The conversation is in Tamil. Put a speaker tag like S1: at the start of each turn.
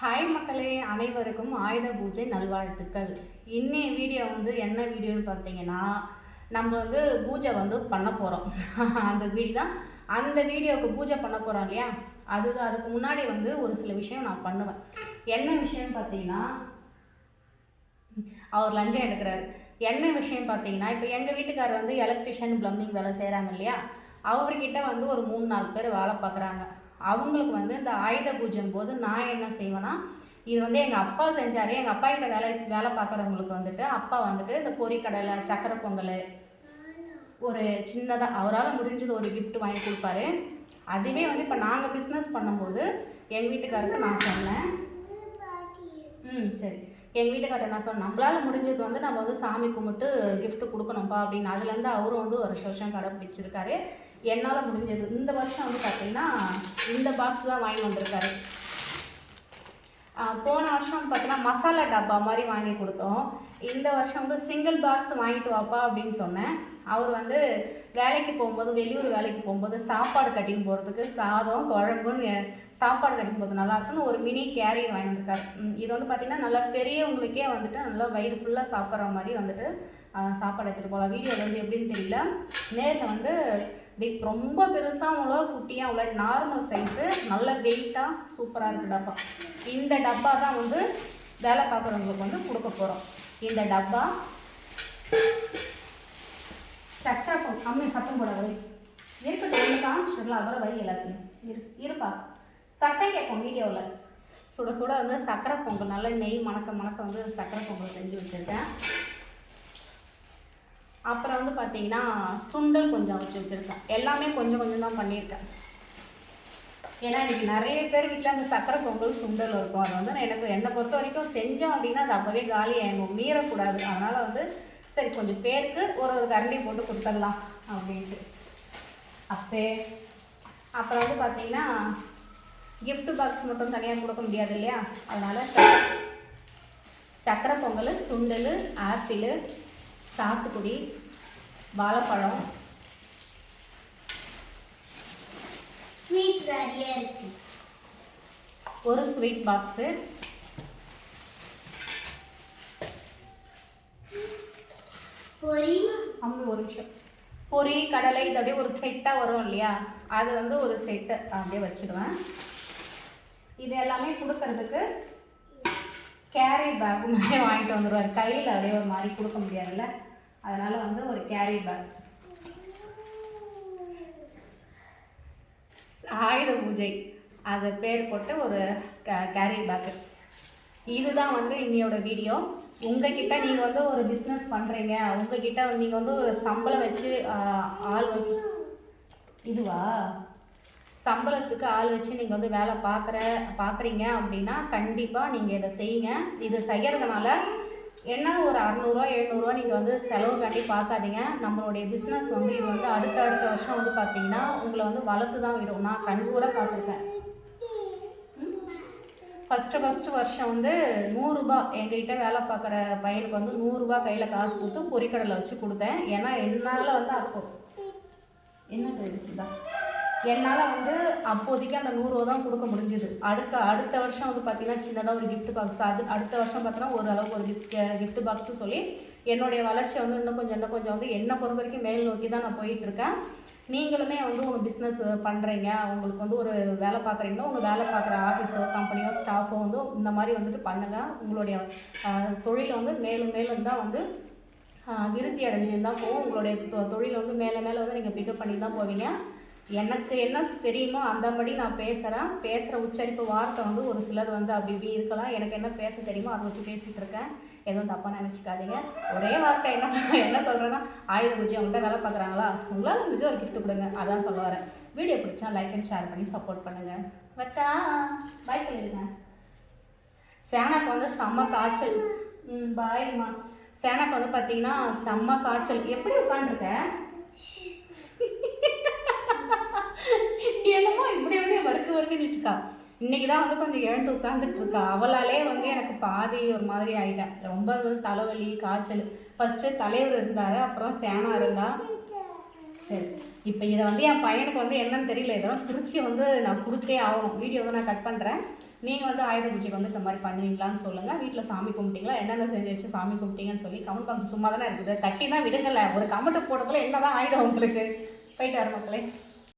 S1: ஹாய் மக்களே அனைவருக்கும் ஆயுத பூஜை நல்வாழ்த்துக்கள். இன்னைய வீடியோ வந்து என்ன வீடியோன்னு பார்த்தீங்கன்னா நம்ம வந்து பூஜை வந்து பண்ண போகிறோம் அந்த வீடியோ தான். அந்த வீடியோவுக்கு பூஜை பண்ண போகிறோம் இல்லையா? அது அதுக்கு முன்னாடி வந்து ஒரு சில விஷயம் நான் பண்ணுவேன். என்ன விஷயம்னு பார்த்தீங்கன்னா அவர் லஞ்சம் எடுக்கிறாரு. என்ன விஷயம் பார்த்தீங்கன்னா இப்போ எங்கள் வீட்டுக்காரர் வந்து எலக்ட்ரிஷியன் ப்ளம்பிங் வேலை செய்கிறாங்க இல்லையா? அவர்கிட்ட வந்து ஒரு மூணு நாலு பேர் வேலை பார்க்குறாங்க அவங்களுக்கு வந்து இந்த ஆயுத பூஜைம் போது நான் என்ன செய்வேன்னா இது வந்து எங்கள் அப்பா செஞ்சார். எங்கள் அப்பா கிட்ட வேலை வேலை பார்க்குறவங்களுக்கு வந்துட்டு அப்பா வந்துட்டு இந்த பொரிக்கடலை சக்கரை பொங்கல் ஒரு சின்னதாக அவரால் முடிஞ்சது ஒரு கிஃப்ட் வாங்கி கொடுப்பாரு. அதுவே வந்து இப்போ நாங்கள் பிஸ்னஸ் பண்ணும்போது எங்கள் வீட்டுக்காருக்கு நான் சொன்னேன். ம் சரி. எங்கள் வீட்டுக்கார்ட்ட நான் சொன்னேன் நம்மளால் முடிஞ்சது வந்து நம்ம வந்து சாமி கும்பிட்டு கிஃப்ட்டு கொடுக்கணும்ப்பா அப்படின்னு. அதுலேருந்து அவரும் வந்து ஒரு வருஷம் கடைப்பிடிச்சிருக்காரு என்னால் முடிஞ்சது. இந்த வருஷம் வந்து பார்த்தீங்கன்னா இந்த பாக்ஸ் தான் வாங்கி வந்திருக்காரு. போன வருஷம் பார்த்தீங்கன்னா மசாலா டப்பா மாதிரி வாங்கி கொடுத்தோம். இந்த வருஷம் வந்து சிங்கிள் பாக்ஸ் வாங்கிட்டு வாப்பா அப்படின்னு சொன்னேன். அவர் வந்து வேலைக்கு போகும்போது வெளியூர் வேலைக்கு போகும்போது சாப்பாடு கட்டின்னு போகிறதுக்கு சாதம் குழம்புன்னு சாப்பாடு கட்டின்னு போகிறது நல்லா இருக்குன்னு ஒரு மினி கேரியர் வாங்கி இது வந்து பார்த்திங்கன்னா நல்லா பெரியவங்களுக்கே வந்துட்டு நல்லா வயிறு ஃபுல்லாக சாப்பிட்ற மாதிரி வந்துட்டு சாப்பாடு எடுத்துகிட்டு போகலாம். வீடியோவில் வந்து எப்படின்னு தெரியல. நேரில் வந்து இப்படி ரொம்ப பெருசாக அவ்வளோ குட்டியாக அவ்வளோ நார்மல் சைஸு நல்ல வெயிட்டாக சூப்பராக இருக்குது டப்பா. இந்த டப்பா தான் வந்து வேலை பார்க்குறவங்களுக்கு வந்து கொடுக்க போகிறோம் இந்த டப்பா சட்டா போ- அம்மே சத்தம் போட வை இருக்கட்டும் ஒன்று காமிச்சிடலாம் அவரை வை எல்லாத்தையும். இரு இருப்பா. சட்டை கேட்கும் வீடியோவில். சுட சுட வந்து சக்கரை பொங்கல் நல்ல நெய் மணக்க மணக்க வந்து சக்கரை பொங்கல் செஞ்சு வச்சுருக்கேன். அப்புறம் வந்து பார்த்தீங்கன்னா சுண்டல் கொஞ்சம் வச்சு வச்சுருக்கேன். எல்லாமே கொஞ்சம் கொஞ்சம் தான் பண்ணியிருக்கேன். ஏன்னா இன்னைக்கு நிறைய பேர் வீட்டில் அந்த சக்கரை பொங்கல் சுண்டல் இருக்கும். அது வந்து நான் எனக்கு என்னை பொறுத்த வரைக்கும் செஞ்சோம் அப்படின்னா அது அப்போவே காலி ஆகும் மீறக்கூடாது. அதனால் வந்து சரி கொஞ்சம் பேருக்கு ஒரு ஒரு கரண்டி போட்டு கொடுத்துடலாம் அப்படின்ட்டு. அப்பே அப்புறம் வந்து பார்த்தீங்கன்னா gift பாக்ஸ் மட்டும் தனியாக கொடுக்க முடியாது இல்லையா? அதனால் சக்கரை பொங்கல் சுண்டல் ஆப்பிள் சாத்துக்குடி வாழைப்பழம்.
S2: ஸ்வீட் நிறைய
S1: ஒரு ஸ்வீட் பாக்ஸு அவங்க ஒரு நிமிஷம். பொரி கடலை இது அப்படியே ஒரு செட்டாக வரும் இல்லையா? அது வந்து ஒரு செட்டு அப்படியே வச்சுடுவேன். இது எல்லாமே கொடுக்கறதுக்கு கேரி பேக் மாதிரி வாங்கிட்டு வந்துடுவார் கையில் அப்படியே ஒரு மாதிரி கொடுக்க முடியாதுல்ல? அதனால் வந்து ஒரு கேரி பேக் ஆயுத பூஜை. அது பேர் போட்டு ஒரு கேரி பேக்கு இதுதான் வந்து இன்னையோட வீடியோ உங்ககிட்ட நீங்கள் வந்து ஒரு பிஸ்னஸ் பண்ணுறீங்க உங்ககிட்ட நீங்கள் வந்து ஒரு சம்பளம் வச்சு ஆள் இதுவா? சம்பளத்துக்கு ஆள் வச்சு நீங்கள் வந்து வேலை பார்க்குற பார்க்குறீங்க அப்படின்னா கண்டிப்பாக நீங்கள் இதை செய்யுங்க. இது செய்கிறதுனால என்ன ஒரு அறநூறுவா எழுநூறுவா நீங்கள் வந்து செலவு காட்டி பார்க்காதீங்க நம்மளுடைய பிஸ்னஸ் வந்து இது வந்து அடுத்த அடுத்த வருஷம் வந்து பார்த்தீங்கன்னா உங்களை வந்து வளர்த்து தான் விடும். நான் கண்கூட பார்த்துருக்கேன். ஃபஸ்ட்டு ஃபஸ்ட்டு வருஷம் வந்து நூறுரூபா எங்ககிட்ட வேலை பார்க்குற பையனுக்கு வந்து நூறுரூபா கையில் காசு கொடுத்து பொரிக்கடலை வச்சு கொடுத்தேன். ஏன்னா என்னால் வந்து அப்போ என்ன என்னால் வந்து அப்போதைக்கு அந்த நூறுரூவா தான் கொடுக்க முடிஞ்சுது. அடுக்க அடுத்த வருஷம் வந்து பார்த்தீங்கன்னா சின்னதாக ஒரு கிஃப்ட் பாக்ஸ் அது அடுத்த வருஷம் பார்த்தோன்னா ஓரளவுக்கு ஒரு கிஃப்ட் கிஃப்ட் பாக்ஸு சொல்லி என்னுடைய வளர்ச்சி வந்து இன்னும் கொஞ்சம் இன்னும் கொஞ்சம் வந்து என்னை பொறுத்த வரைக்கும் மேல் நோக்கி தான் நான் போயிட்டுருக்கேன் நீங்களுமே வந்து உங்கள் பிஸ்னஸ் பண்ணுறீங்க உங்களுக்கு வந்து ஒரு வேலை பார்க்குறீங்கன்னா உங்கள் வேலை பார்க்குற ஆஃபீஸோ கம்பெனியோ ஸ்டாஃபோ வந்து இந்த மாதிரி வந்துட்டு பண்ணுங்கள் உங்களுடைய தொழிலை வந்து மேலும் மேலும் தான் வந்து விருத்தி அடைஞ்சு தான் போகும் உங்களுடைய தொ- தொழில் வந்து மேலே மேலே வந்து நீங்கள் பிக்கப் பண்ணி தான் போவீங்க. எனக்கு என்ன தெரியுமோ அந்தபடி நான் பேசுகிறேன் பேசுகிற உச்சரிப்பு வார்த்தை வந்து ஒரு சிலது வந்து அப்படி இப்படி இருக்கலாம். எனக்கு என்ன பேச தெரியுமோ அதை வச்சு பேசிகிட்டு இருக்கேன். எதுவும் தப்பாக நினச்சிக்காதீங்க. ஒரே வார்த்தை என்ன என்ன சொல்கிறேன்னா ஆயுத பூஜை அவங்கள்ட்ட வேலை பார்க்குறாங்களா உங்களால் முடிஞ்ச ஒரு கிஃப்ட் கொடுங்க. அதான் சொல்ல வரேன். வீடியோ பிடிச்சா லைக் அண்ட் ஷேர் பண்ணி சப்போர்ட் பண்ணுங்கள் வச்சா? பாய் சொல்லிடுங்க. சேனாக்கு வந்து செம்ம காய்ச்சல். ம் பாய்மா சேனாக்கு வந்து பார்த்தீங்கன்னா செம்ம காய்ச்சல். எப்படி உட்காந்துருக்கேன் என்னமோ இப்படி இப்படி வறுக்கு வறுக்குன்னு இருக்கா. இன்னைக்கு தான் வந்து கொஞ்சம் எழுந்து உட்காந்துட்டு இருக்கா. அவளாலே வந்து எனக்கு பாதி ஒரு மாதிரி ஆயிட்டேன் ரொம்ப வந்து தலைவலி காய்ச்சல். ஃபஸ்ட்டு தலைவர் இருந்தார் அப்புறம் சேனா இருந்தா. சரி. இப்போ இதை வந்து என் பையனுக்கு வந்து என்னன்னு தெரியல. இதெல்லாம் திருச்சி வந்து நான் கொடுத்தே ஆகணும். வீடியோ வந்து நான் கட் பண்ணுறேன் நீங்கள் வந்து ஆயுத பூஜைக்கு வந்து இந்த மாதிரி பண்ணுவீங்களான்னு சொல்லுங்கள் வீட்டில் சாமி கும்பிட்டீங்களா? என்னென்ன செஞ்சு வச்சு சாமி கும்பிட்டீங்கன்னு சொல்லி கமெண்ட் பாக்ஸ் சும்மா தானே இருக்குது. தட்டி தான் விடுங்கல்ல ஒரு கமெண்ட் போடக்குள்ள என்ன தான் ஆகிடும் உங்களுக்கு? போயிட்டு வர மக்களே.